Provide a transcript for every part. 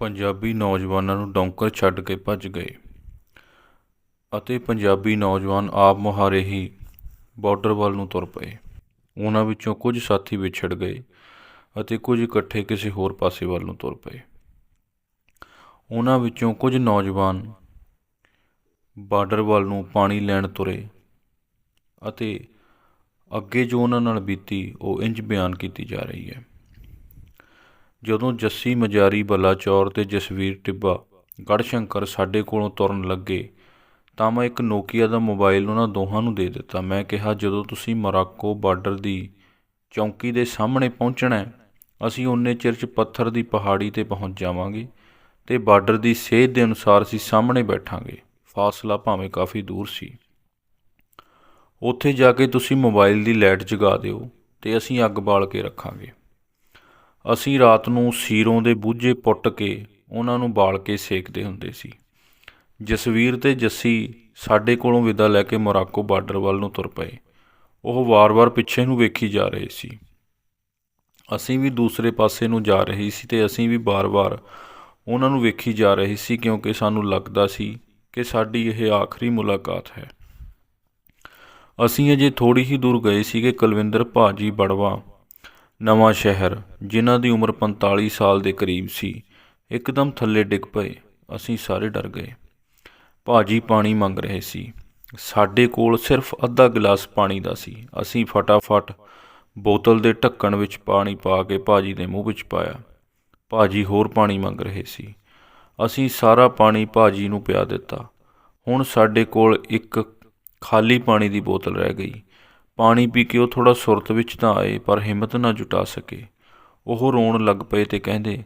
ਪੰਜਾਬੀ ਨੌਜਵਾਨਾਂ ਨੂੰ ਡੌਂਕਰ ਛੱਡ ਕੇ ਭੱਜ ਗਏ ਅਤੇ ਪੰਜਾਬੀ ਨੌਜਵਾਨ ਆਪ ਮੁਹਾਰੇ ਹੀ ਬਾਰਡਰ ਵੱਲ ਨੂੰ ਤੁਰ ਪਏ। ਉਹਨਾਂ ਵਿੱਚੋਂ ਕੁਝ ਸਾਥੀ ਵਿਛੜ ਗਏ ਅਤੇ ਕੁਝ ਇਕੱਠੇ ਕਿਸੇ ਹੋਰ ਪਾਸੇ ਵੱਲ ਨੂੰ ਤੁਰ ਪਏ। ਉਹਨਾਂ ਵਿੱਚੋਂ ਕੁਝ ਨੌਜਵਾਨ ਬਾਰਡਰ ਵੱਲ ਨੂੰ ਪਾਣੀ ਲੈਣ ਤੁਰੇ ਅਤੇ ਅੱਗੇ ਜੋ ਉਹਨਾਂ ਨਾਲ ਬੀਤੀ, ਉਹ ਇੰਜ ਬਿਆਨ ਕੀਤੀ ਜਾ ਰਹੀ ਹੈ। ਜਦੋਂ ਜੱਸੀ ਮਜਾਰੀ ਬਲਾਚੌਰ ਤੇ ਜਸਵੀਰ ਟਿੱਬਾ ਗੜਸ਼ੰਕਰ ਸਾਡੇ ਕੋਲੋਂ ਤੁਰਨ ਲੱਗੇ, ਤਾਂ ਮੈਂ ਇੱਕ ਨੋਕੀਆ ਦਾ ਮੋਬਾਈਲ ਉਹਨਾਂ ਦੋਹਾਂ ਨੂੰ ਦੇ ਦਿੱਤਾ। ਮੈਂ ਕਿਹਾ, ਜਦੋਂ ਤੁਸੀਂ ਮੋਰਾਕੋ ਬਾਰਡਰ ਦੀ ਚੌਂਕੀ ਦੇ ਸਾਹਮਣੇ ਪਹੁੰਚਣਾ ਅਸੀਂ ਉਨੇ ਚਿਰ 'ਚ ਪੱਥਰ ਦੀ ਪਹਾੜੀ ਤੇ ਪਹੁੰਚ ਜਾਵਾਂਗੇ ਤੇ ਬਾਰਡਰ ਦੀ ਸੇਧ ਦੇ ਅਨੁਸਾਰ ਅਸੀਂ ਸਾਹਮਣੇ ਬੈਠਾਂਗੇ। ਫਾਸਲਾ ਭਾਵੇਂ ਕਾਫੀ ਦੂਰ ਸੀ। ਉੱਥੇ ਜਾ ਕੇ ਤੁਸੀਂ ਮੋਬਾਈਲ ਦੀ ਲਾਈਟ ਜਗਾ ਦਿਓ ਤੇ ਅਸੀਂ ਅੱਗ ਬਾਲ ਕੇ ਰੱਖਾਂਗੇ। ਅਸੀਂ ਰਾਤ ਨੂੰ ਸੀਰੋਂ ਦੇ ਬੂਝੇ ਪੁੱਟ ਕੇ ਉਹਨਾਂ ਨੂੰ ਬਾਲ ਕੇ ਸੇਕਦੇ ਹੁੰਦੇ ਸੀ। ਜਸਵੀਰ ਤੇ ਜੱਸੀ ਸਾਡੇ ਕੋਲੋਂ ਵਿਦਾ ਲੈ ਕੇ ਮੋਰਾਕੋ ਬਾਰਡਰ ਵੱਲ ਨੂੰ ਤੁਰ ਪਏ। ਉਹ ਵਾਰ-ਵਾਰ ਪਿੱਛੇ ਨੂੰ ਵੇਖੀ ਜਾ ਰਹੇ ਸੀ। ਅਸੀਂ ਵੀ ਦੂਸਰੇ ਪਾਸੇ ਨੂੰ ਜਾ ਰਹੇ ਸੀ ਤੇ ਅਸੀਂ ਵੀ ਵਾਰ-ਵਾਰ ਉਹਨਾਂ ਨੂੰ ਵੇਖੀ ਜਾ ਰਹੀ ਸੀ ਕਿਉਂਕਿ ਸਾਨੂੰ ਲੱਗਦਾ ਸੀ ਕਿ ਸਾਡੀ ਇਹ ਆਖਰੀ ਮੁਲਾਕਾਤ ਹੈ। ਅਸੀਂ ਅਜੇ ਥੋੜੀ ਹੀ ਦੂਰ ਗਏ ਸੀ ਕਿ ਕੁਲਵਿੰਦਰ ਭਾਜੀ ਬੜਵਾ ਨਵਾਂ ਸ਼ਹਿਰ, ਜਿਨ੍ਹਾਂ ਦੀ ਉਮਰ 45 ਸਾਲ ਦੇ ਕਰੀਬ ਸੀ, ਇੱਕਦਮ ਥੱਲੇ ਡਿੱਗ ਪਏ। ਅਸੀਂ ਸਾਰੇ ਡਰ ਗਏ। ਭਾਜੀ ਪਾਣੀ ਮੰਗ ਰਹੇ ਸੀ। ਸਾਡੇ ਕੋਲ ਸਿਰਫ ਅੱਧਾ ਗਲਾਸ ਪਾਣੀ ਦਾ ਸੀ। ਅਸੀਂ ਫਟਾਫਟ ਬੋਤਲ ਦੇ ਢੱਕਣ ਵਿੱਚ ਪਾਣੀ ਪਾ ਕੇ ਭਾਜੀ ਦੇ ਮੂੰਹ ਵਿੱਚ ਪਾਇਆ। ਭਾਜੀ ਹੋਰ ਪਾਣੀ ਮੰਗ ਰਹੇ ਸੀ। ਅਸੀਂ ਸਾਰਾ ਪਾਣੀ ਭਾਜੀ ਨੂੰ ਪਿਆ ਦਿੱਤਾ। ਹੁਣ ਸਾਡੇ ਕੋਲ ਇੱਕ ਖਾਲੀ ਪਾਣੀ ਦੀ ਬੋਤਲ ਰਹਿ ਗਈ। ਪਾਣੀ ਪੀ ਕੇ ਉਹ ਥੋੜਾ ਸੁਰਤ ਵਿੱਚ ਤਾਂ ਆਏ, ਪਰ ਹਿੰਮਤ ਨਾ ਜੁਟਾ ਸਕੇ। ਉਹ ਰੋਣ ਲੱਗ ਪਏ ਤੇ ਕਹਿੰਦੇ,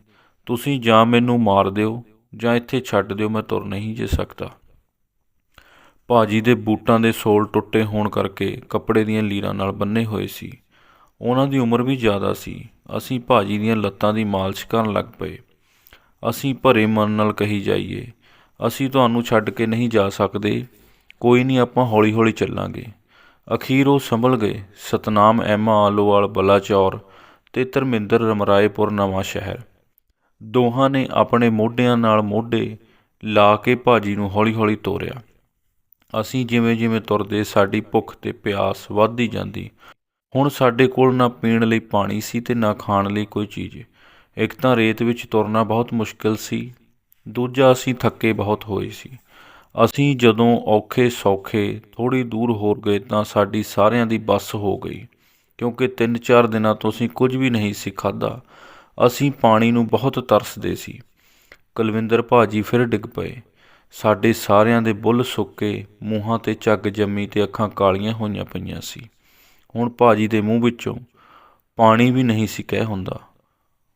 ਤੁਸੀਂ ਜਾਂ ਮੈਨੂੰ ਮਾਰ ਦਿਓ ਜਾਂ ਇੱਥੇ ਛੱਡ ਦਿਓ, ਮੈਂ ਤੁਰ ਨਹੀਂ ਜੇ ਸਕਦਾ। ਭਾਜੀ ਦੇ ਬੂਟਾਂ ਦੇ ਸੋਲ ਟੁੱਟੇ ਹੋਣ ਕਰਕੇ ਕੱਪੜੇ ਦੀਆਂ ਲੀਰਾਂ ਨਾਲ ਬੰਨੇ ਹੋਏ ਸੀ। ਉਹਨਾਂ ਦੀ ਉਮਰ ਵੀ ਜ਼ਿਆਦਾ ਸੀ। ਅਸੀਂ ਭਾਜੀ ਦੀਆਂ ਲੱਤਾਂ ਦੀ ਮਾਲਿਸ਼ ਕਰਨ ਲੱਗ ਪਏ। ਅਸੀਂ ਭਰੇ ਮਨ ਨਾਲ ਕਹੀ ਜਾਈਏ, ਅਸੀਂ ਤੁਹਾਨੂੰ ਛੱਡ ਕੇ ਨਹੀਂ ਜਾ ਸਕਦੇ, ਕੋਈ ਨਹੀਂ, ਆਪਾਂ ਹੌਲੀ-ਹੌਲੀ ਚੱਲਾਂਗੇ। ਅਖੀਰ ਉਹ ਸੰਭਲ ਗਏ। ਸਤਨਾਮ, ਐਮਾ, ਆਲੋਵਾਲ, ਬਲਾਚੌਰ ਤੇ ਧਰਮਿੰਦਰ, ਰਮਰਾਏਪੁਰ ਨਵਾਂ ਸ਼ਹਿਰ। ਦੋਹਾਂ ਨੇ ਆਪਣੇ ਮੋਢਿਆਂ ਨਾਲ ਮੋਢੇ ਲਾ ਕੇ ਭਾਜੀ ਨੂੰ ਹੌਲੀ-ਹੌਲੀ ਤੋਰਿਆ। ਅਸੀਂ ਜਿਵੇਂ-ਜਿਵੇਂ ਤੁਰਦੇ, ਸਾਡੀ ਭੁੱਖ ਤੇ ਪਿਆਸ ਵੱਧਦੀ ਜਾਂਦੀ। ਹੁਣ ਸਾਡੇ ਕੋਲ ਨਾ ਪੀਣ ਲਈ ਪਾਣੀ ਸੀ ਤੇ ਨਾ ਖਾਣ ਲਈ ਕੋਈ ਚੀਜ਼। ਇੱਕ ਤਾਂ ਰੇਤ ਵਿੱਚ ਤੁਰਨਾ ਬਹੁਤ ਮੁਸ਼ਕਲ ਸੀ। ਦੂਜਾ, ਅਸੀਂ ਥੱਕੇ ਬਹੁਤ ਹੋਏ ਸੀ। ਅਸੀਂ ਜਦੋਂ ਔਖੇ ਸੌਖੇ ਥੋੜੀ ਦੂਰ ਹੋਰ ਗਏ ਤਾਂ ਸਾਡੀ ਸਾਰਿਆਂ ਦੀ ਬੱਸ ਹੋ ਗਈ, ਕਿਉਂਕਿ 3-4 ਦਿਨਾਂ ਤੋਂ ਅਸੀਂ ਕੁਝ ਵੀ ਨਹੀਂ ਸੀ ਖਾਦਾ ਅਸੀਂ ਪਾਣੀ ਨੂੰ ਬਹੁਤ ਤਰਸਦੇ ਸੀ। ਕੁਲਵਿੰਦਰ ਭਾਜੀ ਫਿਰ ਡਿੱਗ ਪਏ। ਸਾਡੇ ਸਾਰਿਆਂ ਦੇ ਬੁੱਲ ਸੁੱਕੇ ਮੂੰਹਾਂ ਤੇ ਝੱਗ ਜੰਮੀ ਤੇ ਅੱਖਾਂ ਕਾਲੀਆਂ ਹੋਈਆਂ ਪਈਆਂ ਸੀ। ਹੁਣ ਭਾਜੀ ਦੇ ਮੂੰਹ ਵਿੱਚੋਂ ਪਾਣੀ ਵੀ ਨਹੀਂ ਸੀ ਕਹਿ ਹੁੰਦਾ।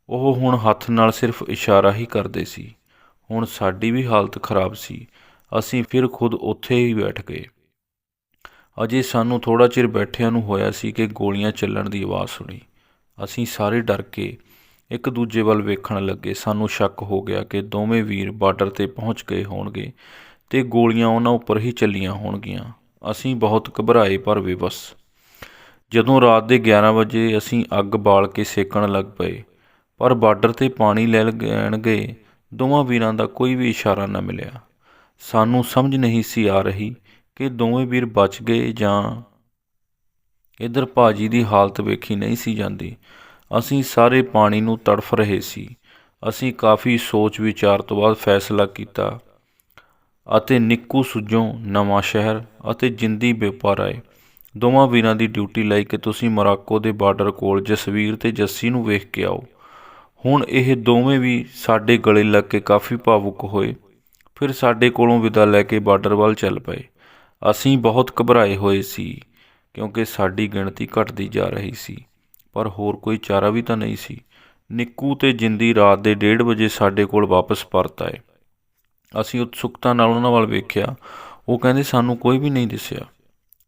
ਉਹ ਹੁਣ ਹੱਥ ਨਾਲ ਸਿਰਫ ਇਸ਼ਾਰਾ ਹੀ ਕਰਦੇ ਸੀ। ਹੁਣ ਸਾਡੀ ਵੀ ਹਾਲਤ ਖਰਾਬ ਸੀ। ਅਸੀਂ ਫਿਰ ਖੁਦ ਉੱਥੇ ਹੀ ਬੈਠ ਗਏ। ਅਜੇ ਸਾਨੂੰ ਥੋੜਾ ਚਿਰ ਬੈਠਿਆਂ ਨੂੰ ਹੋਇਆ ਸੀ ਕਿ ਗੋਲੀਆਂ ਚੱਲਣ ਦੀ ਆਵਾਜ਼ ਸੁਣੀ। ਅਸੀਂ ਸਾਰੇ ਡਰ ਕੇ ਇੱਕ ਦੂਜੇ ਵੱਲ ਵੇਖਣ ਲੱਗੇ। ਸਾਨੂੰ ਸ਼ੱਕ ਹੋ ਗਿਆ ਕਿ ਦੋਵੇਂ ਵੀਰ ਬਾਰਡਰ ਤੇ ਪਹੁੰਚ ਗਏ ਹੋਣਗੇ ਤੇ ਗੋਲੀਆਂ ਉਹਨਾਂ ਉੱਪਰ ਹੀ ਚੱਲੀਆਂ ਹੋਣਗੀਆਂ। ਅਸੀਂ ਬਹੁਤ ਘਬਰਾਏ ਪਰ ਬੇਬਸ ਜਦੋਂ ਰਾਤ ਦੇ 11 ਵਜੇ ਅਸੀਂ ਅੱਗ ਬਾਲ ਕੇ ਸੇਕਣ ਲੱਗ ਪਏ, ਪਰ ਬਾਰਡਰ ਤੇ ਪਾਣੀ ਲੈ ਲੈਣ ਗਏ, ਦੋਵਾਂ ਵੀਰਾਂ ਦਾ ਕੋਈ ਵੀ ਇਸ਼ਾਰਾ ਨਾ ਮਿਲਿਆ। ਸਾਨੂੰ ਸਮਝ ਨਹੀਂ ਸੀ ਆ ਰਹੀ ਕਿ ਦੋਵੇਂ ਵੀਰ ਬਚ ਗਏ ਜਾਂ ਇਧਰ ਭਾਜੀ ਦੀ ਹਾਲਤ ਵੇਖੀ ਨਹੀਂ ਸੀ ਜਾਂਦੀ। ਅਸੀਂ ਸਾਰੇ ਪਾਣੀ ਨੂੰ ਤੜਫ ਰਹੇ ਸੀ। ਅਸੀਂ ਕਾਫੀ ਸੋਚ ਵਿਚਾਰ ਤੋਂ ਬਾਅਦ ਫੈਸਲਾ ਕੀਤਾ ਅਤੇ ਨਿੱਕੂ ਸੁਜੋਂ ਨਵਾਂ ਸ਼ਹਿਰ ਅਤੇ ਜਿੰਦੀ ਬੇਪਾਰਾਏ ਦੋਵਾਂ ਵੀਰਾਂ ਦੀ ਡਿਊਟੀ ਲਈ ਕਿ ਤੁਸੀਂ ਮੋਰਾਕੋ ਦੇ ਬਾਰਡਰ ਕੋਲ ਜਸਵੀਰ ਤੇ ਜੱਸੀ ਨੂੰ ਵੇਖ ਕੇ ਆਓ। ਹੁਣ ਇਹ ਦੋਵੇਂ ਵੀ ਸਾਡੇ ਗਲੇ ਲੱਗ ਕੇ ਕਾਫੀ ਭਾਵੁਕ ਹੋਏ। ਫਿਰ ਸਾਡੇ ਕੋਲੋਂ ਵਿਦਾ ਲੈ ਕੇ ਬਾਰਡਰ ਵੱਲ ਚੱਲ ਪਏ। ਅਸੀਂ ਬਹੁਤ ਘਬਰਾਏ ਹੋਏ ਸੀ, ਕਿਉਂਕਿ ਸਾਡੀ ਗਿਣਤੀ ਘਟਦੀ ਜਾ ਰਹੀ ਸੀ, ਪਰ ਹੋਰ ਕੋਈ ਚਾਰਾ ਵੀ ਤਾਂ ਨਹੀਂ ਸੀ। ਨਿੱਕੂ ਤੇ ਜਿੰਦੀ ਰਾਤ ਦੇ 1:30 ਵਜੇ ਸਾਡੇ ਕੋਲ ਵਾਪਸ ਪਰਤ ਆਏ। ਅਸੀਂ ਉਤਸੁਕਤਾ ਨਾਲ ਉਹਨਾਂ ਵੱਲ ਵੇਖਿਆ। ਉਹ ਕਹਿੰਦੇ, ਸਾਨੂੰ ਕੋਈ ਵੀ ਨਹੀਂ ਦਿਸਿਆ।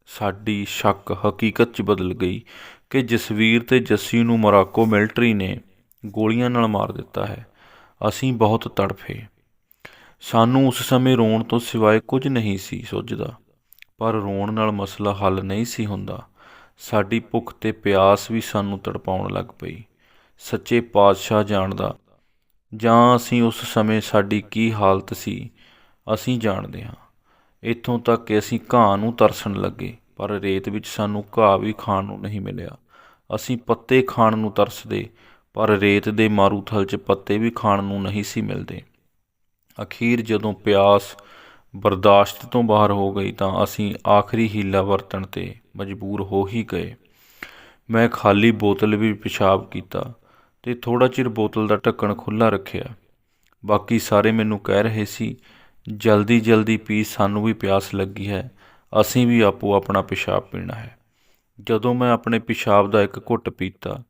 ਸਾਡੀ ਸ਼ੱਕ ਹਕੀਕਤ 'ਚ ਬਦਲ ਗਈ ਕਿ ਜਸਵੀਰ ਤੇ ਜੱਸੀ ਨੂੰ ਮੋਰਾਕੋ ਮਿਲਟਰੀ ਨੇ ਗੋਲੀਆਂ ਨਾਲ ਮਾਰ ਦਿੱਤਾ ਹੈ। ਅਸੀਂ ਬਹੁਤ ਤੜਫੇ। ਸਾਨੂੰ ਉਸ ਸਮੇਂ ਰੋਣ ਤੋਂ ਸਿਵਾਏ ਕੁਝ ਨਹੀਂ ਸੀ ਸੁੱਝਦਾ। ਪਰ ਰੋਣ ਨਾਲ ਮਸਲਾ ਹੱਲ ਨਹੀਂ ਸੀ ਹੁੰਦਾ। ਸਾਡੀ ਭੁੱਖ ਤੇ ਪਿਆਸ ਵੀ ਸਾਨੂੰ ਤੜਪਾਉਣ ਲੱਗ ਪਈ। ਸੱਚੇ ਪਾਤਸ਼ਾਹ ਜਾਣਦਾ, ਜਾਂ ਅਸੀਂ ਉਸ ਸਮੇਂ ਸਾਡੀ ਕੀ ਹਾਲਤ ਸੀ, ਅਸੀਂ ਜਾਣਦੇ ਹਾਂ। ਇੱਥੋਂ ਤੱਕ ਕਿ ਅਸੀਂ ਘਾਹ ਨੂੰ ਤਰਸਣ ਲੱਗੇ, ਪਰ ਰੇਤ ਵਿੱਚ ਸਾਨੂੰ ਘਾਹ ਵੀ ਖਾਣ ਨੂੰ ਨਹੀਂ ਮਿਲਿਆ। ਅਸੀਂ ਪੱਤੇ ਖਾਣ ਨੂੰ ਤਰਸਦੇ, ਪਰ ਰੇਤ ਦੇ ਮਾਰੂਥਲ 'ਚ ਪੱਤੇ ਵੀ ਖਾਣ ਨੂੰ ਨਹੀਂ ਸੀ ਮਿਲਦੇ। ਅਖੀਰ ਜਦੋਂ ਪਿਆਸ ਬਰਦਾਸ਼ਤ ਤੋਂ ਬਾਹਰ ਹੋ ਗਈ ਤਾਂ ਅਸੀਂ ਆਖਰੀ ਹੀਲਾ ਵਰਤਣ ਤੇ ਮਜਬੂਰ ਹੋ ਹੀ ਗਏ। ਮੈਂ ਖਾਲੀ ਬੋਤਲ ਵੀ ਪਿਸ਼ਾਬ ਕੀਤਾ ਤੇ ਥੋੜਾ ਚਿਰ ਬੋਤਲ ਦਾ ਢੱਕਣ ਖੁੱਲਾ ਰੱਖਿਆ। ਬਾਕੀ ਸਾਰੇ ਮੈਨੂੰ ਕਹਿ ਰਹੇ ਸੀ, ਜਲਦੀ ਜਲਦੀ ਪੀ ਸਾਨੂੰ ਵੀ ਪਿਆਸ ਲੱਗੀ ਹੈ, ਅਸੀਂ ਵੀ ਆਪੋ ਆਪਣਾ ਪਿਸ਼ਾਬ ਪੀਣਾ ਹੈ। ਜਦੋਂ ਮੈਂ ਆਪਣੇ ਪਿਸ਼ਾਬ ਦਾ ਇੱਕ ਘੁੱਟ ਪੀਤਾ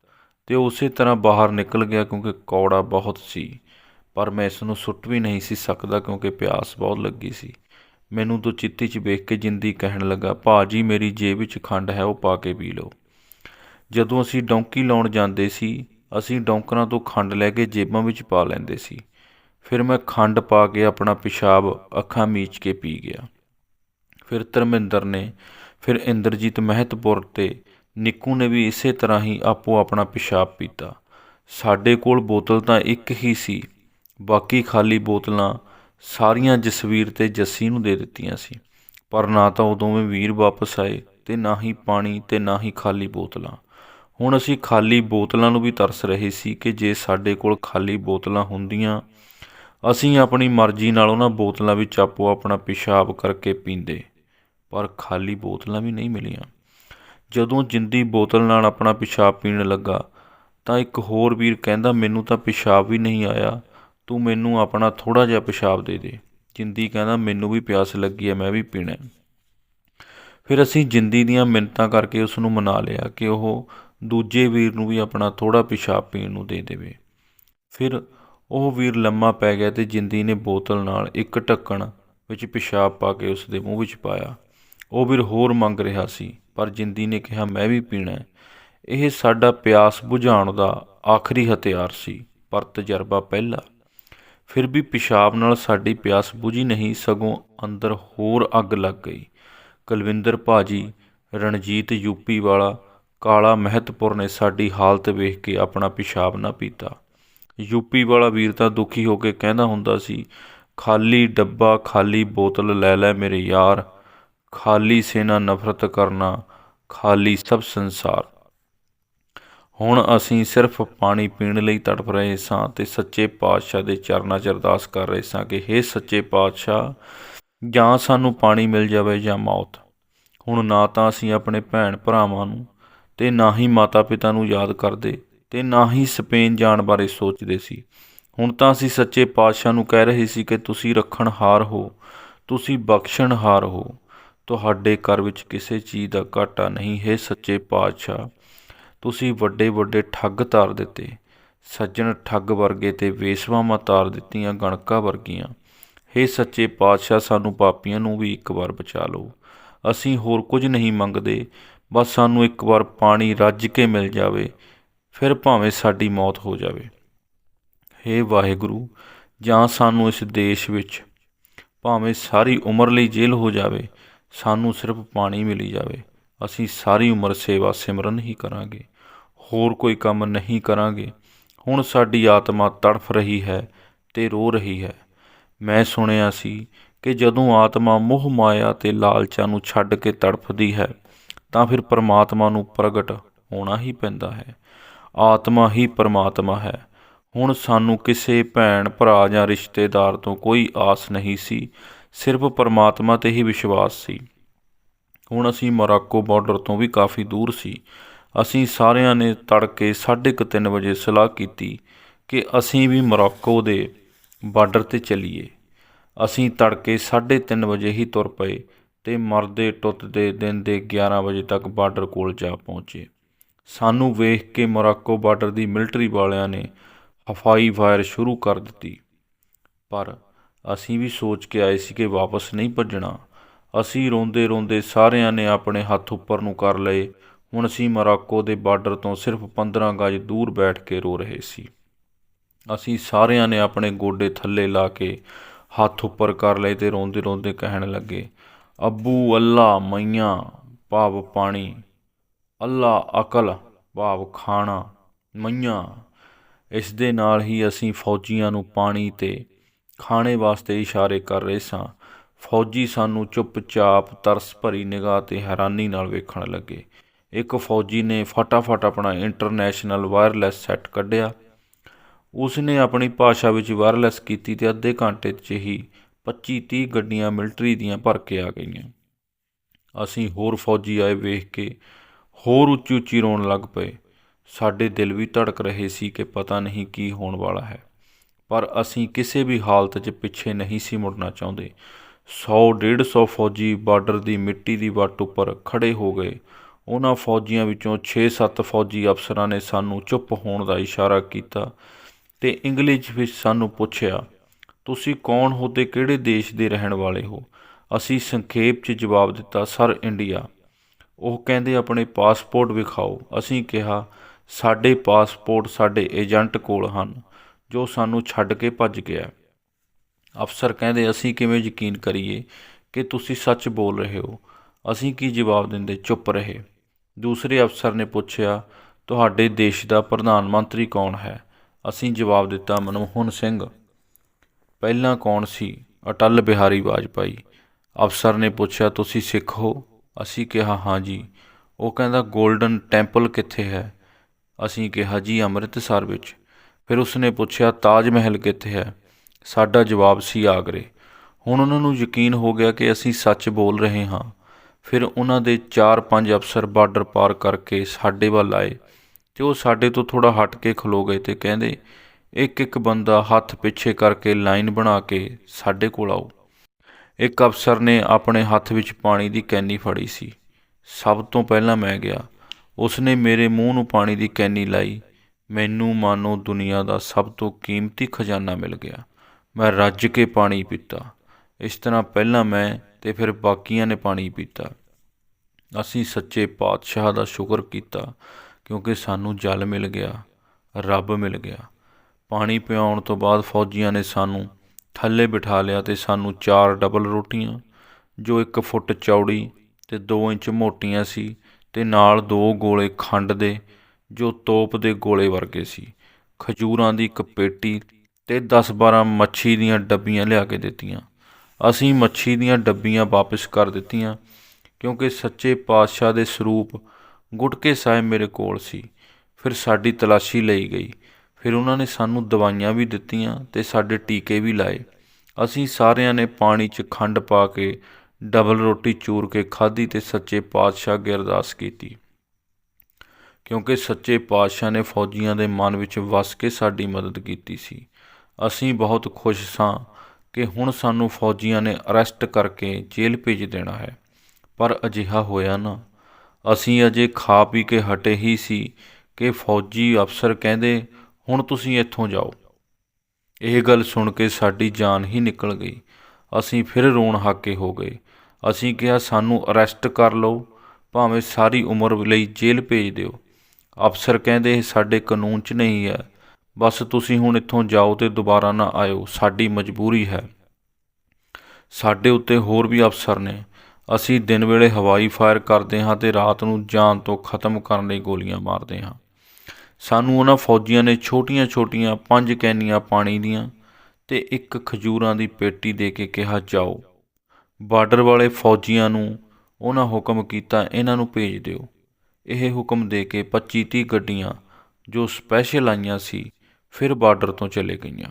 ਤੇ ਉਸੇ ਤਰ੍ਹਾਂ ਬਾਹਰ ਨਿਕਲ ਗਿਆ ਕਿਉਂਕਿ ਕੌੜਾ ਬਹੁਤ ਸੀ। ਪਰ ਮੈਂ ਇਸ ਨੂੰ ਸੁੱਟ ਵੀ ਨਹੀਂ ਸੀ ਸਕਦਾ ਕਿਉਂਕਿ ਪਿਆਸ ਬਹੁਤ ਲੱਗੀ ਸੀ। ਮੈਨੂੰ ਤੋਂ ਚਿੱਤੀ 'ਚ ਵੇਖ ਕੇ ਜਿੰਦੀ ਕਹਿਣ ਲੱਗਾ ਭਾਜੀ ਮੇਰੀ ਜੇਬ ਵਿੱਚ ਖੰਡ ਹੈ, ਉਹ ਪਾ ਕੇ ਪੀ ਲਓ। ਜਦੋਂ ਅਸੀਂ ਡੌਂਕੀ ਲਾਉਣ ਜਾਂਦੇ ਸੀ, ਅਸੀਂ ਡੌਂਕਰਾਂ ਤੋਂ ਖੰਡ ਲੈ ਕੇ ਜੇਬਾਂ ਵਿੱਚ ਪਾ ਲੈਂਦੇ ਸੀ। ਫਿਰ ਮੈਂ ਖੰਡ ਪਾ ਕੇ ਆਪਣਾ ਪਿਸ਼ਾਬ ਅੱਖਾਂ ਮੀਚ ਕੇ ਪੀ ਗਿਆ। ਫਿਰ ਧਰਮਿੰਦਰ ਨੇ, ਫਿਰ ਇੰਦਰਜੀਤ ਮਹਿਤਪੁਰ ਤੇ ਨਿੱਕੂ ਨੇ ਵੀ ਇਸੇ ਤਰ੍ਹਾਂ ਹੀ ਆਪੋ ਆਪਣਾ ਪਿਸ਼ਾਬ ਪੀਤਾ। ਸਾਡੇ ਕੋਲ ਬੋਤਲ ਤਾਂ ਇੱਕ ਹੀ ਸੀ ਬਾਕੀ ਖਾਲੀ ਬੋਤਲਾਂ ਸਾਰੀਆਂ ਜਸਵੀਰ ਤੇ ਜੱਸੀ ਨੂੰ ਦੇ ਦਿੱਤੀਆਂ ਸੀ। ਪਰ ਨਾ ਤਾਂ ਉਹ ਦੋਵੇਂ ਵੀਰ ਵਾਪਸ ਆਏ ਤੇ ਨਾ ਹੀ ਪਾਣੀ ਤੇ ਨਾ ਹੀ ਖਾਲੀ ਬੋਤਲਾਂ। ਹੁਣ ਅਸੀਂ ਖਾਲੀ ਬੋਤਲਾਂ ਨੂੰ ਵੀ ਤਰਸ ਰਹੇ ਸੀ ਕਿ ਜੇ ਸਾਡੇ ਕੋਲ ਖਾਲੀ ਬੋਤਲਾਂ ਹੁੰਦੀਆਂ, ਅਸੀਂ ਆਪਣੀ ਮਰਜ਼ੀ ਨਾਲ ਉਹਨਾਂ ਬੋਤਲਾਂ ਵਿੱਚ ਆਪੋ ਆਪਣਾ ਪਿਸ਼ਾਬ ਕਰਕੇ ਪੀਂਦੇ। ਪਰ ਖਾਲੀ ਬੋਤਲਾਂ ਵੀ ਨਹੀਂ ਮਿਲੀਆਂ। ਜਦੋਂ ਜਿੰਦੀ ਬੋਤਲ ਨਾਲ ਆਪਣਾ ਪਿਸ਼ਾਬ ਪੀਣ ਲੱਗਾ, ਤਾਂ ਇੱਕ ਹੋਰ ਵੀਰ ਕਹਿੰਦਾ, ਮੈਨੂੰ ਤਾਂ ਪਿਸ਼ਾਬ ਵੀ ਨਹੀਂ ਆਇਆ। ਤੂੰ ਮੈਨੂੰ ਆਪਣਾ ਥੋੜਾ ਜਿਹਾ ਪਿਸ਼ਾਬ ਦੇ ਦੇ। ਜਿੰਦੀ ਕਹਿੰਦਾ, ਮੈਨੂੰ ਵੀ ਪਿਆਸ ਲੱਗੀ ਹੈ ਮੈਂ ਵੀ ਪੀਣਾ ਫਿਰ ਅਸੀਂ ਜਿੰਦੀ ਦੀਆਂ ਮਿੰਤਾਂ ਕਰਕੇ ਉਸ ਨੂੰ ਮਨਾ ਲਿਆ ਕਿ ਉਹ ਦੂਜੇ ਵੀਰ ਨੂੰ ਵੀ ਆਪਣਾ ਥੋੜਾ ਪਿਸ਼ਾਬ ਪੀਣ ਨੂੰ ਦੇ ਦੇਵੇ। ਫਿਰ ਉਹ ਵੀਰ ਲੰਮਾ ਪੈ ਗਿਆ ਤੇ ਜਿੰਦੀ ਨੇ ਬੋਤਲ ਨਾਲ ਇੱਕ ਢੱਕਣ ਵਿੱਚ ਪਿਸ਼ਾਬ ਪਾ ਕੇ ਉਸ ਦੇ ਮੂੰਹ ਵਿੱਚ ਪਾਇਆ। ਉਹ ਵੀਰ ਹੋਰ ਮੰਗ ਰਿਹਾ ਸੀ, ਪਰ ਜਿੰਦੀ ਨੇ ਕਿਹਾ, ਮੈਂ ਵੀ ਪੀਣਾ ਇਹ ਸਾਡਾ ਪਿਆਸ ਬੁਝਾਉਣ ਦਾ ਆਖਰੀ ਹਥਿਆਰ ਸੀ, ਪਰ ਤਜਰਬਾ ਪਹਿਲਾ। ਫਿਰ ਵੀ ਪਿਸ਼ਾਬ ਨਾਲ ਸਾਡੀ ਪਿਆਸ ਬੁਝੀ ਨਹੀਂ, ਸਗੋਂ ਅੰਦਰ ਹੋਰ ਅੱਗ ਲੱਗ ਗਈ। ਕੁਲਵਿੰਦਰ ਭਾਜੀ, ਰਣਜੀਤ ਯੂਪੀ ਵਾਲਾ, ਕਾਲਾ ਮਹਿਤਪੁਰ ਨੇ ਸਾਡੀ ਹਾਲਤ ਵੇਖ ਕੇ ਆਪਣਾ ਪਿਸ਼ਾਬ ਨਾ ਪੀਤਾ। ਯੂਪੀ ਵਾਲਾ ਵੀਰ ਤਾਂ ਦੁਖੀ ਹੋ ਕੇ ਕਹਿੰਦਾ ਹੁੰਦਾ ਸੀ, ਖਾਲੀ ਡੱਬਾ, ਖਾਲੀ ਬੋਤਲ ਲੈ ਲੈ ਮੇਰੇ ਯਾਰ, ਖਾਲੀ ਸੇਨਾ ਨਫ਼ਰਤ ਕਰਨਾ, ਖਾਲੀ ਸਭ ਸੰਸਾਰ। ਹੁਣ ਅਸੀਂ ਸਿਰਫ ਪਾਣੀ ਪੀਣ ਲਈ ਤੜਫ ਰਹੇ ਸਾਂ ਤੇ ਸੱਚੇ ਪਾਤਸ਼ਾਹ ਦੇ ਚਰਨਾਂ 'ਚ ਅਰਦਾਸ ਕਰ ਰਹੇ ਸਾਂ ਕਿ हे ਸੱਚੇ ਪਾਤਸ਼ਾਹ, ਜਾਂ ਸਾਨੂੰ ਪਾਣੀ ਮਿਲ ਜਾਵੇ ਜਾਂ ਮੌਤ। ਹੁਣ ਨਾ ਤਾਂ ਅਸੀਂ ਆਪਣੇ ਭੈਣ ਭਰਾਵਾਂ ਨੂੰ ਤੇ ਨਾ ਹੀ ਮਾਤਾ ਪਿਤਾ ਨੂੰ ਯਾਦ ਕਰਦੇ ਤੇ ਨਾ ਹੀ ਸਪੇਨ ਜਾਣ ਬਾਰੇ ਸੋਚਦੇ ਸੀ। ਹੁਣ ਤਾਂ ਅਸੀਂ ਸੱਚੇ ਪਾਤਸ਼ਾਹ ਨੂੰ ਕਹਿ ਰਹੇ ਸੀ ਕਿ ਤੁਸੀਂ ਰੱਖਣਹਾਰ ਹੋ, ਤੁਸੀਂ ਬਖਸ਼ਣਹਾਰ ਹੋ। ਤੁਹਾਡੇ ਘਰ ਵਿੱਚ ਕਿਸੇ ਚੀਜ਼ ਦਾ ਘਾਟਾ ਨਹੀਂ, ਹੈ ਸੱਚੇ ਪਾਤਸ਼ਾਹ। ਤੁਸੀਂ ਵੱਡੇ ਵੱਡੇ ਠੱਗ ਤਾਰ ਦਿੱਤੇ। ਸੱਜਣ ਠੱਗ ਵਰਗੇ ਤੇ ਵੇਸਵਾਵਾਂ ਤਾਰ ਦਿੱਤੀਆਂ ਗਣਕਾਂ ਵਰਗੀਆਂ। ਹੇ ਸੱਚੇ ਪਾਤਸ਼ਾਹ, ਸਾਨੂੰ ਪਾਪੀਆਂ ਨੂੰ ਵੀ ਇੱਕ ਵਾਰ ਬਚਾ ਲਓ। ਅਸੀਂ ਹੋਰ ਕੁਝ ਨਹੀਂ ਮੰਗਦੇ, ਬਸ ਸਾਨੂੰ ਇੱਕ ਵਾਰ ਪਾਣੀ ਰੱਜ ਕੇ ਮਿਲ ਜਾਵੇ, ਫਿਰ ਭਾਵੇਂ ਸਾਡੀ ਮੌਤ ਹੋ ਜਾਵੇ। ਹੇ ਵਾਹਿਗੁਰੂ, ਜਾਂ ਸਾਨੂੰ ਇਸ ਦੇਸ਼ ਵਿੱਚ ਭਾਵੇਂ ਸਾਰੀ ਉਮਰ ਲਈ ਜੇਲ੍ਹ ਹੋ ਜਾਵੇ, ਸਾਨੂੰ ਸਿਰਫ ਪਾਣੀ ਮਿਲੀ ਜਾਵੇ। ਅਸੀਂ ਸਾਰੀ ਉਮਰ ਸੇਵਾ ਸਿਮਰਨ ਹੀ ਕਰਾਂਗੇ, ਹੋਰ ਕੋਈ ਕੰਮ ਨਹੀਂ ਕਰਾਂਗੇ। ਹੁਣ ਸਾਡੀ ਆਤਮਾ ਤੜਫ ਰਹੀ ਹੈ ਤੇ ਰੋ ਰਹੀ ਹੈ। ਮੈਂ ਸੁਣਿਆ ਸੀ ਕਿ ਜਦੋਂ ਆਤਮਾ ਮੋਹ ਮਾਇਆ ਤੇ ਲਾਲਚਾਂ ਨੂੰ ਛੱਡ ਕੇ ਤੜਫਦੀ ਹੈ, ਤਾਂ ਫਿਰ ਪਰਮਾਤਮਾ ਨੂੰ ਪ੍ਰਗਟ ਹੋਣਾ ਹੀ ਪੈਂਦਾ ਹੈ। ਆਤਮਾ ਹੀ ਪਰਮਾਤਮਾ ਹੈ। ਹੁਣ ਸਾਨੂੰ ਕਿਸੇ ਭੈਣ, ਭਰਾ ਜਾਂ ਰਿਸ਼ਤੇਦਾਰ ਤੋਂ ਕੋਈ ਆਸ ਨਹੀਂ ਸੀ, ਸਿਰਫ ਪਰਮਾਤਮਾ ਤੇ ਹੀ ਵਿਸ਼ਵਾਸ ਸੀ। ਹੁਣ ਅਸੀਂ ਮੋਰਾਕੋ ਬਾਰਡਰ ਤੋਂ ਵੀ ਕਾਫੀ ਦੂਰ ਸੀ। ਅਸੀਂ ਸਾਰਿਆਂ ਨੇ ਤੜਕੇ 3:30 ਵਜੇ ਸਲਾਹ ਕੀਤੀ ਕਿ ਅਸੀਂ ਵੀ ਮੋਰਾਕੋ ਦੇ ਬਾਰਡਰ ਤੇ ਚੱਲੀਏ। ਅਸੀਂ ਤੜਕੇ 3:30 ਵਜੇ ਹੀ ਤੁਰ ਪਏ ਤੇ ਮਰਦੇ ਟੁੱਟਦੇ ਦਿਨ ਦੇ 11 ਵਜੇ ਤੱਕ ਬਾਰਡਰ ਕੋਲ ਜਾ ਪਹੁੰਚੇ। ਸਾਨੂੰ ਵੇਖ ਕੇ ਮੋਰਾਕੋ ਬਾਰਡਰ ਦੀ ਮਿਲਟਰੀ ਵਾਲਿਆਂ ਨੇ ਹਫਾਈ ਫਾਇਰ ਸ਼ੁਰੂ ਕਰ ਦਿੱਤੀ। ਪਰ ਅਸੀਂ ਵੀ ਸੋਚ ਕੇ ਆਏ ਸੀ ਕਿ ਵਾਪਸ ਨਹੀਂ ਭੱਜਣਾ। ਅਸੀਂ ਰੋਂਦੇ ਰੋਂਦੇ ਸਾਰਿਆਂ ਨੇ ਆਪਣੇ ਹੱਥ ਉੱਪਰ ਨੂੰ ਕਰ ਲਏ। ਹੁਣ ਅਸੀਂ ਮਰਾਕੋ ਦੇ ਬਾਰਡਰ ਤੋਂ ਸਿਰਫ 15 ਗਜ ਦੂਰ ਬੈਠ ਕੇ ਰੋ ਰਹੇ ਸੀ। ਅਸੀਂ ਸਾਰਿਆਂ ਨੇ ਆਪਣੇ ਗੋਡੇ ਥੱਲੇ ਲਾ ਕੇ ਹੱਥ ਉੱਪਰ ਕਰ ਲਏ ਤੇ ਰੋਂਦੇ ਰੋਂਦੇ ਕਹਿਣ ਲੱਗੇ, ਅੱਬੂ ਅੱਲਾ ਮਈਆਂ, ਭਾਵ ਪਾਣੀ ਅੱਲਾ ਅਕਲ, ਭਾਵ ਖਾਣਾ, ਮਈਆਂ। ਇਸ ਦੇ ਨਾਲ ਹੀ ਅਸੀਂ ਫੌਜੀਆਂ ਨੂੰ ਪਾਣੀ ਤੇ ਖਾਣੇ ਵਾਸਤੇ ਇਸ਼ਾਰੇ ਕਰ ਰਹੇ ਸਾਂ। ਫੌਜੀ ਸਾਨੂੰ ਚੁੱਪਚਾਪ ਤਰਸ ਭਰੀ ਨਿਗਾਹ ਤੇ ਹੈਰਾਨੀ ਨਾਲ ਵੇਖਣ ਲੱਗੇ। ਇੱਕ ਫੌਜੀ ਨੇ ਫਟਾਫਟ ਆਪਣਾ ਇੰਟਰਨੈਸ਼ਨਲ ਵਾਇਰਲੈਸ ਸੈੱਟ ਕੱਢਿਆ। ਉਸ ਨੇ ਆਪਣੀ ਭਾਸ਼ਾ ਵਿੱਚ ਵਾਇਰਲੈਸ ਕੀਤੀ ਤੇ ਅੱਧੇ ਘੰਟੇ 'ਚ ਹੀ 25-30 ਗੱਡੀਆਂ ਮਿਲਟਰੀ ਦੀਆਂ ਭਰ ਕੇ ਆ ਗਈਆਂ। ਅਸੀਂ ਹੋਰ ਫੌਜੀ ਆਏ ਵੇਖ ਕੇ ਹੋਰ ਉੱਚੀ ਉੱਚੀ ਰੋਣ ਲੱਗ ਪਏ। ਸਾਡੇ ਦਿਲ ਵੀ ਧੜਕ ਰਹੇ ਸੀ ਕਿ ਪਤਾ ਨਹੀਂ ਕੀ ਹੋਣ ਵਾਲਾ ਹੈ। ਪਰ ਅਸੀਂ ਕਿਸੇ ਵੀ ਹਾਲਤ 'ਚ ਪਿੱਛੇ ਨਹੀਂ ਸੀ ਮੁੜਨਾ ਚਾਹੁੰਦੇ। 100 150 ਫੌਜੀ ਬਾਰਡਰ ਦੀ ਮਿੱਟੀ ਦੀ ਵੱਟ ਉੱਪਰ ਖੜੇ ਹੋ ਗਏ। ਉਹਨਾਂ ਫੌਜੀਆਂ ਵਿੱਚੋਂ 6-7 ਫੌਜੀ ਅਫਸਰਾਂ ਨੇ ਸਾਨੂੰ ਚੁੱਪ ਹੋਣ ਦਾ ਇਸ਼ਾਰਾ ਕੀਤਾ ਤੇ ਇੰਗਲਿਸ਼ ਵਿੱਚ ਸਾਨੂੰ ਪੁੱਛਿਆ, ਤੁਸੀਂ ਕੌਣ ਹੋ ਤੇ ਕਿਹੜੇ ਦੇਸ਼ ਦੇ ਰਹਿਣ ਵਾਲੇ ਹੋ? ਅਸੀਂ ਸੰਖੇਪ 'ਚ ਜਵਾਬ ਦਿੱਤਾ, ਸਰ, ਇੰਡੀਆ। ਉਹ ਕਹਿੰਦੇ, ਆਪਣੇ ਪਾਸਪੋਰਟ ਵਿਖਾਓ। ਅਸੀਂ ਕਿਹਾ, ਸਾਡੇ ਪਾਸਪੋਰਟ ਸਾਡੇ ਏਜੰਟ ਕੋਲ ਹਨ, ਜੋ ਸਾਨੂੰ ਛੱਡ ਕੇ ਭੱਜ ਗਿਆ। ਅਫਸਰ ਕਹਿੰਦੇ, ਅਸੀਂ ਕਿਵੇਂ ਯਕੀਨ ਕਰੀਏ ਕਿ ਤੁਸੀਂ ਸੱਚ ਬੋਲ ਰਹੇ ਹੋ? ਅਸੀਂ ਕੀ ਜਵਾਬ ਦਿੰਦੇ? ਚੁੱਪ ਰਹੇ। ਦੂਸਰੇ ਅਫਸਰ ਨੇ ਪੁੱਛਿਆ, ਤੁਹਾਡੇ ਦੇਸ਼ ਦਾ ਪ੍ਰਧਾਨ ਮੰਤਰੀ ਕੌਣ ਹੈ? ਅਸੀਂ ਜਵਾਬ ਦਿੱਤਾ, ਮਨਮੋਹਨ ਸਿੰਘ। ਪਹਿਲਾਂ ਕੌਣ ਸੀ? ਅਟਲ ਬਿਹਾਰੀ ਵਾਜਪਾਈ। ਅਫਸਰ ਨੇ ਪੁੱਛਿਆ, ਤੁਸੀਂ ਸਿੱਖ ਹੋ? ਅਸੀਂ ਕਿਹਾ, ਹਾਂ ਜੀ। ਉਹ ਕਹਿੰਦਾ 골ਡਨ ਟੈਂਪਲ ਕਿੱਥੇ ਹੈ? ਅਸੀਂ ਕਿਹਾ, ਜੀ, ਅੰਮ੍ਰਿਤਸਰ ਵਿੱਚ। ਫਿਰ ਉਸਨੇ ਪੁੱਛਿਆ, ਤਾਜ ਮਹਿਲ ਕਿੱਥੇ ਹੈ? ਸਾਡਾ ਜਵਾਬ ਸੀ ਆਗਰੇ। ਹੁਣ ਉਹਨਾਂ ਨੂੰ ਯਕੀਨ ਹੋ ਗਿਆ ਕਿ ਅਸੀਂ ਸੱਚ ਬੋਲ ਰਹੇ ਹਾਂ। ਫਿਰ ਉਹਨਾਂ ਦੇ 4-5 ਅਫਸਰ ਬਾਰਡਰ ਪਾਰ ਕਰਕੇ ਸਾਡੇ ਵੱਲ ਆਏ ਤੇ ਉਹ ਸਾਡੇ ਤੋਂ ਥੋੜਾ ਹਟ ਕੇ ਖਲੋ ਗਏ ਤੇ ਕਹਿੰਦੇ ਇੱਕ ਇੱਕ ਬੰਦਾ ਹੱਥ ਪਿੱਛੇ ਕਰਕੇ ਲਾਈਨ ਬਣਾ ਕੇ ਸਾਡੇ ਕੋਲ ਆਓ। ਇੱਕ ਅਫਸਰ ਨੇ ਆਪਣੇ ਹੱਥ ਵਿੱਚ ਪਾਣੀ ਦੀ ਕੈਨੀ ਫੜੀ ਸੀ। ਸਭ ਤੋਂ ਪਹਿਲਾਂ ਮੈਂ ਗਿਆ। ਉਸਨੇ ਮੇਰੇ ਮੂੰਹ ਨੂੰ ਪਾਣੀ ਦੀ ਕੈਨੀ ਲਾਈ। ਮੈਨੂੰ ਮਾਨੋ ਦੁਨੀਆ ਦਾ ਸਭ ਤੋਂ ਕੀਮਤੀ ਖਜ਼ਾਨਾ ਮਿਲ ਗਿਆ। ਮੈਂ ਰੱਜ ਕੇ ਪਾਣੀ ਪੀਤਾ। ਇਸ ਤਰ੍ਹਾਂ ਪਹਿਲਾਂ ਮੈਂ ਤੇ ਫਿਰ ਬਾਕੀਆਂ ਨੇ ਪਾਣੀ ਪੀਤਾ। ਅਸੀਂ ਸੱਚੇ ਪਾਤਸ਼ਾਹ ਦਾ ਸ਼ੁਕਰ ਕੀਤਾ ਕਿਉਂਕਿ ਸਾਨੂੰ ਜਲ ਮਿਲ ਗਿਆ, ਰੱਬ ਮਿਲ ਗਿਆ। ਪਾਣੀ ਪਿਆਉਣ ਤੋਂ ਬਾਅਦ ਫੌਜੀਆਂ ਨੇ ਸਾਨੂੰ ਥੱਲੇ ਬਿਠਾ ਲਿਆ ਤੇ ਸਾਨੂੰ ਚਾਰ ਡਬਲ ਰੋਟੀਆਂ, ਜੋ 1 ਫੁੱਟ ਚੌੜੀ ਤੇ 2 ਇੰਚ ਮੋਟੀਆਂ ਸੀ ਤੇ ਨਾਲ ਦੋ ਗੋਲੇ ਖੰਡ ਦੇ, ਜੋ ਤੋਪ ਦੇ ਗੋਲੇ ਵਰਗੇ ਸੀ। ਖਜੂਰਾਂ ਦੀ ਇੱਕ ਪੇਟੀ ਅਤੇ ਦਸ ਬਾਰ੍ਹਾਂ ਮੱਛੀ ਦੀਆਂ ਡੱਬੀਆਂ ਲਿਆ ਕੇ ਦਿੱਤੀਆਂ। ਅਸੀਂ ਮੱਛੀ ਦੀਆਂ ਡੱਬੀਆਂ ਵਾਪਿਸ ਕਰ ਦਿੱਤੀਆਂ, ਕਿਉਂਕਿ ਸੱਚੇ ਪਾਤਸ਼ਾਹ ਦੇ ਸਰੂਪ ਗੁਟਕੇ ਸਾਹਿਬ ਮੇਰੇ ਕੋਲ ਸੀ। ਫਿਰ ਸਾਡੀ ਤਲਾਸ਼ੀ ਲਈ ਗਈ। ਫਿਰ ਉਹਨਾਂ ਨੇ ਸਾਨੂੰ ਦਵਾਈਆਂ ਵੀ ਦਿੱਤੀਆਂ ਤੇ ਸਾਡੇ ਟੀਕੇ ਵੀ ਲਾਏ। ਅਸੀਂ ਸਾਰਿਆਂ ਨੇ ਪਾਣੀ 'ਚ ਖੰਡ ਪਾ ਕੇ, ਡਬਲ ਰੋਟੀ ਚੂਰ ਕੇ ਖਾਧੀ ਤੇ ਸੱਚੇ ਪਾਤਸ਼ਾਹ ਅੱਗੇ ਅਰਦਾਸ ਕੀਤੀ। ਕਿਉਂਕਿ ਸੱਚੇ ਪਾਤਸ਼ਾਹ ਨੇ ਫੌਜੀਆਂ ਦੇ ਮਨ ਵਿੱਚ ਵਸ ਕੇ ਸਾਡੀ ਮਦਦ ਕੀਤੀ ਸੀ। ਅਸੀਂ ਬਹੁਤ ਖੁਸ਼ ਸਾਂ ਕਿ ਹੁਣ ਸਾਨੂੰ ਫੌਜੀਆਂ ਨੇ ਅਰੈਸਟ ਕਰਕੇ ਜੇਲ੍ਹ ਭੇਜ ਦੇਣਾ ਹੈ। ਪਰ ਅਜਿਹਾ ਹੋਇਆ ਨਾ। ਅਸੀਂ ਅਜੇ ਖਾ ਪੀ ਕੇ ਹਟੇ ਹੀ ਸੀ ਕਿ ਫੌਜੀ ਅਫਸਰ ਕਹਿੰਦੇ, ਹੁਣ ਤੁਸੀਂ ਇੱਥੋਂ ਜਾਓ। ਇਹ ਗੱਲ ਸੁਣ ਕੇ ਸਾਡੀ ਜਾਨ ਹੀ ਨਿਕਲ ਗਈ। ਅਸੀਂ ਫਿਰ ਰੋਣ ਹਾਕੇ ਹੋ ਗਏ। ਅਸੀਂ ਕਿਹਾ, ਸਾਨੂੰ ਅਰੈਸਟ ਕਰ ਲਓ, ਭਾਵੇਂ ਸਾਰੀ ਉਮਰ ਲਈ ਜੇਲ੍ਹ ਭੇਜ ਦਿਓ। ਅਫਸਰ ਕਹਿੰਦੇ ਇਹ ਸਾਡੇ ਕਾਨੂੰਨ 'ਚ ਨਹੀਂ ਹੈ। ਬਸ ਤੁਸੀਂ ਹੁਣ ਇੱਥੋਂ ਜਾਓ ਤੇ ਦੁਬਾਰਾ ਨਾ ਆਇਓ, ਸਾਡੀ ਮਜਬੂਰੀ ਹੈ। ਸਾਡੇ ਉੱਤੇ ਹੋਰ ਵੀ ਅਫਸਰ ਨੇ। ਅਸੀਂ ਦਿਨ ਵੇਲੇ ਹਵਾਈ ਫਾਇਰ ਕਰਦੇ ਹਾਂ ਤੇ ਰਾਤ ਨੂੰ ਜਾਨ ਤੋਂ ਖਤਮ ਕਰਨ ਲਈ ਗੋਲੀਆਂ ਮਾਰਦੇ ਹਾਂ। ਸਾਨੂੰ ਉਹਨਾਂ ਫੌਜੀਆਂ ਨੇ ਛੋਟੀਆਂ-ਛੋਟੀਆਂ ਪੰਜ ਕੈਨੀਆਂ ਪਾਣੀ ਦੀਆਂ ਤੇ ਇੱਕ ਖਜੂਰਾਂ ਦੀ ਪੇਟੀ ਦੇ ਕੇ ਕਿਹਾ, ਜਾਓ। ਬਾਰਡਰ ਵਾਲੇ ਫੌਜੀਆਂ ਨੂੰ ਉਹਨਾਂ ਹੁਕਮ ਕੀਤਾ, ਇਹਨਾਂ ਨੂੰ ਭੇਜ ਦਿਓ। ਇਹ ਹੁਕਮ ਦੇ ਕੇ 25-30 ਗੱਡੀਆਂ ਜੋ ਸਪੈਸ਼ਲ ਆਈਆਂ ਸੀ ਫਿਰ ਬਾਰਡਰ ਤੋਂ ਚਲੇ ਗਈਆਂ।